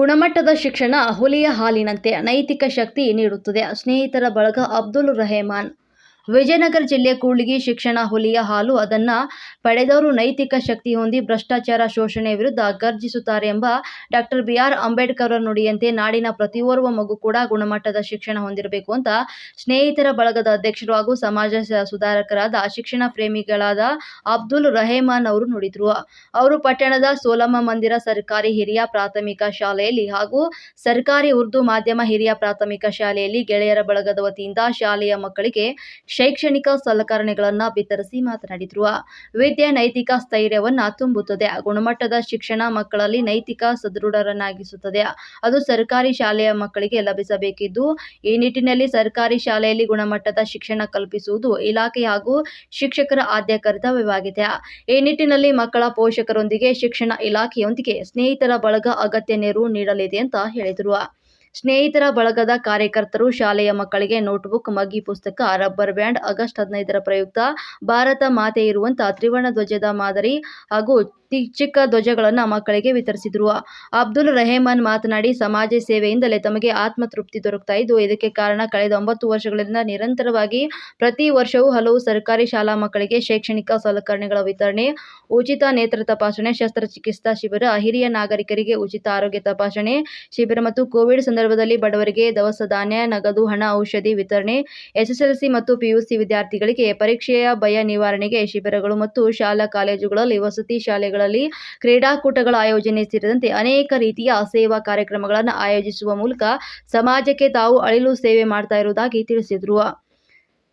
ಗುಣಮಟ್ಟದ ಶಿಕ್ಷಣ ಹುಲಿಯ ಹಾಲಿನಂತೆ ನೈತಿಕ ಶಕ್ತಿ ನೀಡುತ್ತದೆ. ಸ್ನೇಹಿತರ ಬಳಗ ಅಬ್ದುಲ್ ರೆಹಮಾನ್ ವಿಜಯನಗರ ಜಿಲ್ಲೆ ಕೂಡ್ಲಿಗಿ ಶಿಕ್ಷಣ ಹುಲಿಯ ಹಾಲು ಅದನ್ನ ಪಡೆದವರು ನೈತಿಕ ಶಕ್ತಿ ಹೊಂದಿ ಭ್ರಷ್ಟಾಚಾರ ಶೋಷಣೆ ವಿರುದ್ಧ ಗರ್ಜಿಸುತ್ತಾರೆ ಎಂಬ ಡಾಕ್ಟರ್ ಬಿಆರ್ ಅಂಬೇಡ್ಕರ್ ಅವರ ನುಡಿಯಂತೆ ನಾಡಿನ ಪ್ರತಿಯೋರ್ವ ಮಗು ಕೂಡ ಗುಣಮಟ್ಟದ ಶಿಕ್ಷಣ ಹೊಂದಿರಬೇಕು ಅಂತ ಸ್ನೇಹಿತರ ಬಳಗದ ಅಧ್ಯಕ್ಷರು ಹಾಗೂ ಸಮಾಜ ಸುಧಾರಕರಾದ ಶಿಕ್ಷಣ ಪ್ರೇಮಿಗಳಾದ ಅಬ್ದುಲ್ ರಹೇಮಾನ್ ಅವರು ನುಡಿದ್ರು. ಅವರು ಪಟ್ಟಣದ ಸೋಲಮ್ಮ ಮಂದಿರ ಸರ್ಕಾರಿ ಹಿರಿಯ ಪ್ರಾಥಮಿಕ ಶಾಲೆಯಲ್ಲಿ ಹಾಗೂ ಸರ್ಕಾರಿ ಉರ್ದು ಮಾಧ್ಯಮ ಹಿರಿಯ ಪ್ರಾಥಮಿಕ ಶಾಲೆಯಲ್ಲಿ ಗೆಳೆಯರ ಬಳಗದ ವತಿಯಿಂದ ಶಾಲೆಯ ಮಕ್ಕಳಿಗೆ ಶೈಕ್ಷಣಿಕ ಸಲಕರಣೆಗಳನ್ನು ವಿತರಿಸಿ ಮಾತನಾಡಿದರು. ವಿದ್ಯೆ ನೈತಿಕ ಸ್ಥೈರ್ಯವನ್ನ ತುಂಬುತ್ತದೆ. ಗುಣಮಟ್ಟದ ಶಿಕ್ಷಣ ಮಕ್ಕಳಲ್ಲಿ ನೈತಿಕ ಸದೃಢರನ್ನಾಗಿಸುತ್ತದೆ. ಅದು ಸರ್ಕಾರಿ ಶಾಲೆಯ ಮಕ್ಕಳಿಗೆ ಲಭಿಸಬೇಕಿದ್ದು, ಈ ನಿಟ್ಟಿನಲ್ಲಿ ಸರ್ಕಾರಿ ಶಾಲೆಯಲ್ಲಿ ಗುಣಮಟ್ಟದ ಶಿಕ್ಷಣ ಕಲ್ಪಿಸುವುದು ಇಲಾಖೆ ಹಾಗೂ ಶಿಕ್ಷಕರ ಆದ್ಯ ಕರ್ತವ್ಯವಾಗಿದೆ. ಈ ನಿಟ್ಟಿನಲ್ಲಿ ಮಕ್ಕಳ ಪೋಷಕರೊಂದಿಗೆ ಶಿಕ್ಷಣ ಇಲಾಖೆಯೊಂದಿಗೆ ಸ್ನೇಹಿತರ ಬಳಗ ಅಗತ್ಯ ನೆರವು ನೀಡಲಿದೆ ಅಂತ ಹೇಳಿದರು. ಸ್ನೇಹಿತರ ಬಳಗದ ಕಾರ್ಯಕರ್ತರು ಶಾಲೆಯ ಮಕ್ಕಳಿಗೆ ನೋಟ್ಬುಕ್, ಮಗ್ಗಿ ಪುಸ್ತಕ, ರಬ್ಬರ್ ಬ್ಯಾಂಡ್, ಆಗಸ್ಟ್ ಹದಿನೈದರ ಪ್ರಯುಕ್ತ ಭಾರತ ಮಾತೆ ಇರುವಂತಹ ತ್ರಿವರ್ಣ ಧ್ವಜದ ಮಾದರಿ ಹಾಗೂ ಚಿಕ್ಕ ಧ್ವಜಗಳನ್ನು ಮಕ್ಕಳಿಗೆ ವಿತರಿಸಿದರು. ಅಬ್ದುಲ್ ರೆಹಮಾನ್ ಮಾತನಾಡಿ, ಸಮಾಜ ಸೇವೆಯಿಂದಲೇ ತಮಗೆ ಆತ್ಮತೃಪ್ತಿ ದೊರಕ್ತಾ ಇದ್ದು, ಇದಕ್ಕೆ ಕಾರಣ ಕಳೆದ ಒಂಬತ್ತು ವರ್ಷಗಳಿಂದ ನಿರಂತರವಾಗಿ ಪ್ರತಿ ವರ್ಷವೂ ಹಲವು ಸರ್ಕಾರಿ ಶಾಲಾ ಮಕ್ಕಳಿಗೆ ಶೈಕ್ಷಣಿಕ ಸಲಕರಣೆಗಳ ವಿತರಣೆ, ಉಚಿತ ನೇತ್ರ ತಪಾಸಣೆ, ಶಸ್ತ್ರಚಿಕಿತ್ಸಾ ಶಿಬಿರ, ಹಿರಿಯ ನಾಗರಿಕರಿಗೆ ಉಚಿತ ಆರೋಗ್ಯ ತಪಾಸಣೆ ಶಿಬಿರ ಮತ್ತು ಕೋವಿಡ್ ಸಂದರ್ಭದಲ್ಲಿ ಬಡವರಿಗೆ ದವಸ ಧಾನ್ಯ, ನಗದು ಹಣ, ಔಷಧಿ ವಿತರಣೆ, ಎಸ್ಎಸ್ಎಲ್ಸಿ ಮತ್ತು ಪಿಯುಸಿ ವಿದ್ಯಾರ್ಥಿಗಳಿಗೆ ಪರೀಕ್ಷೆಯ ಭಯ ನಿವಾರಣೆಗೆ ಶಿಬಿರಗಳು ಮತ್ತು ಶಾಲಾ ಕಾಲೇಜುಗಳಲ್ಲಿ ವಸತಿ ಶಾಲೆಗಳಲ್ಲಿ ಕ್ರೀಡಾಕೂಟಗಳ ಆಯೋಜನೆ ಸೇರಿದಂತೆ ಅನೇಕ ರೀತಿಯ ಸೇವಾ ಕಾರ್ಯಕ್ರಮಗಳನ್ನು ಆಯೋಜಿಸುವ ಮೂಲಕ ಸಮಾಜಕ್ಕೆ ತಾವು ಅಳಿಲು ಸೇವೆ ಮಾಡ್ತಾ ಇರುವುದಾಗಿ ತಿಳಿಸಿದರು.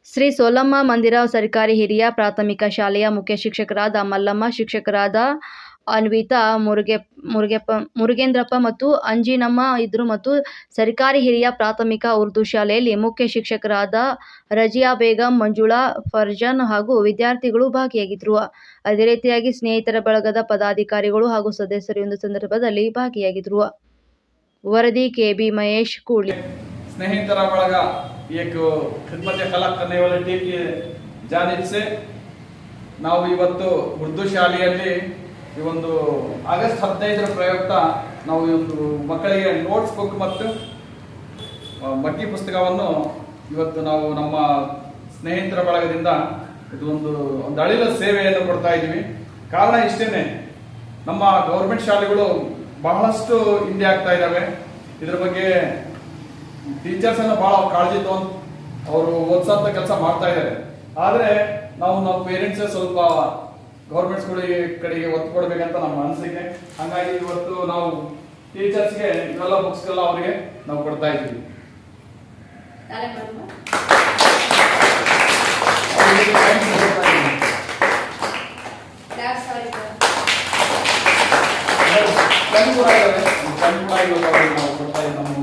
ಶ್ರೀ ಸೋಲಮ್ಮ ಮಂದಿರ ಸರ್ಕಾರಿ ಹಿರಿಯ ಪ್ರಾಥಮಿಕ ಶಾಲೆಯ ಮುಖ್ಯ ಶಿಕ್ಷಕರಾದ ಮಲ್ಲಮ್ಮ, ಶಿಕ್ಷಕರಾದ ಅನ್ವಿತಾ, ಮುರುಗೆ, ಮುರುಗೆಪ್ಪ, ಮುರುಗೇಂದ್ರಪ್ಪ ಮತ್ತು ಅಂಜಿನಮ್ಮ ಇದ್ರು ಮತ್ತು ಸರ್ಕಾರಿ ಹಿರಿಯ ಪ್ರಾಥಮಿಕ ಉರ್ದು ಶಾಲೆಯಲ್ಲಿ ಮುಖ್ಯ ಶಿಕ್ಷಕರಾದ ರಜಿಯಾ ಬೇಗಂ, ಮಂಜುಳಾ ಫರ್ಜಾನ್ ಹಾಗೂ ವಿದ್ಯಾರ್ಥಿಗಳು ಭಾಗಿಯಾಗಿದ್ರು. ಅದೇ ರೀತಿಯಾಗಿ ಸ್ನೇಹಿತರ ಬಳಗದ ಪದಾಧಿಕಾರಿಗಳು ಹಾಗೂ ಸದಸ್ಯರು ಒಂದು ಸಂದರ್ಭದಲ್ಲಿ ಭಾಗಿಯಾಗಿದ್ರು. ವರದಿ ಕೆ ಬಿ ಮಹೇಶ್ ಕೂಳಿ ಸ್ನೇಹಿತರ ಬಳಗ ನಾವು ಇವತ್ತು ಉರ್ದು ಶಾಲೆಯಲ್ಲಿ ಈ ಒಂದು ಆಗಸ್ಟ್ ಹದಿನೈದರ ಪ್ರಯುಕ್ತ ನಾವು ಒಂದು ಮಕ್ಕಳಿಗೆ ನೋಟ್ಸ್ ಬುಕ್ ಮತ್ತು ಮಟ್ಟಿ ಪುಸ್ತಕವನ್ನು ಇವತ್ತು ನಾವು ನಮ್ಮ ಸ್ನೇಹಿತರ ಬಳಗದಿಂದ ಇದು ಒಂದು ಒಂದು ಅಳಿಲ ಸೇವೆಯನ್ನು ಕೊಡ್ತಾ ಇದ್ದೀವಿ. ಕಾರಣ ಇಷ್ಟೇನೆ, ನಮ್ಮ ಗೌರ್ಮೆಂಟ್ ಶಾಲೆಗಳು ಬಹಳಷ್ಟು ಹಿಂದೆ ಆಗ್ತಾ ಇದ್ದಾವೆ ಇದ್ರ ಬಗ್ಗೆ ಟೀಚರ್ಸ್ ಅನ್ನ ಬಹಳ ಕಾಳಜಿ ತಗೊಂಡು ಅವರು ಓದ್ಸಂತ ಕೆಲಸ ಮಾಡ್ತಾ ಇದ್ದಾರೆ ಆದರೆ ನಾವು ನಮ್ಮ ಪೇರೆಂಟ್ಸ್ ಸ್ವಲ್ಪ ಗೌರ್ಮೆಂಟ್ ಸ್ಕೂಲಿಗೆ ಕಡೆಗೆ ಒತ್ತು ಕೊಡಬೇಕಂತ ನಮ್ಮ ಅನಿಸಿಕೆ ಹಂಗಾಗಿ ಇವತ್ತು ನಾವು ಟೀಚರ್ಸ್ಗೆ ಇವೆಲ್ಲ ಬುಕ್ಸ್ಗೆಲ್ಲ ಅವರಿಗೆ ನಾವು ಕೊಡ್ತಾ ಇದ್ದೀವಿ. ನಾವು ಕೊಡ್ತಾ ಇದ್ದೀವಿ.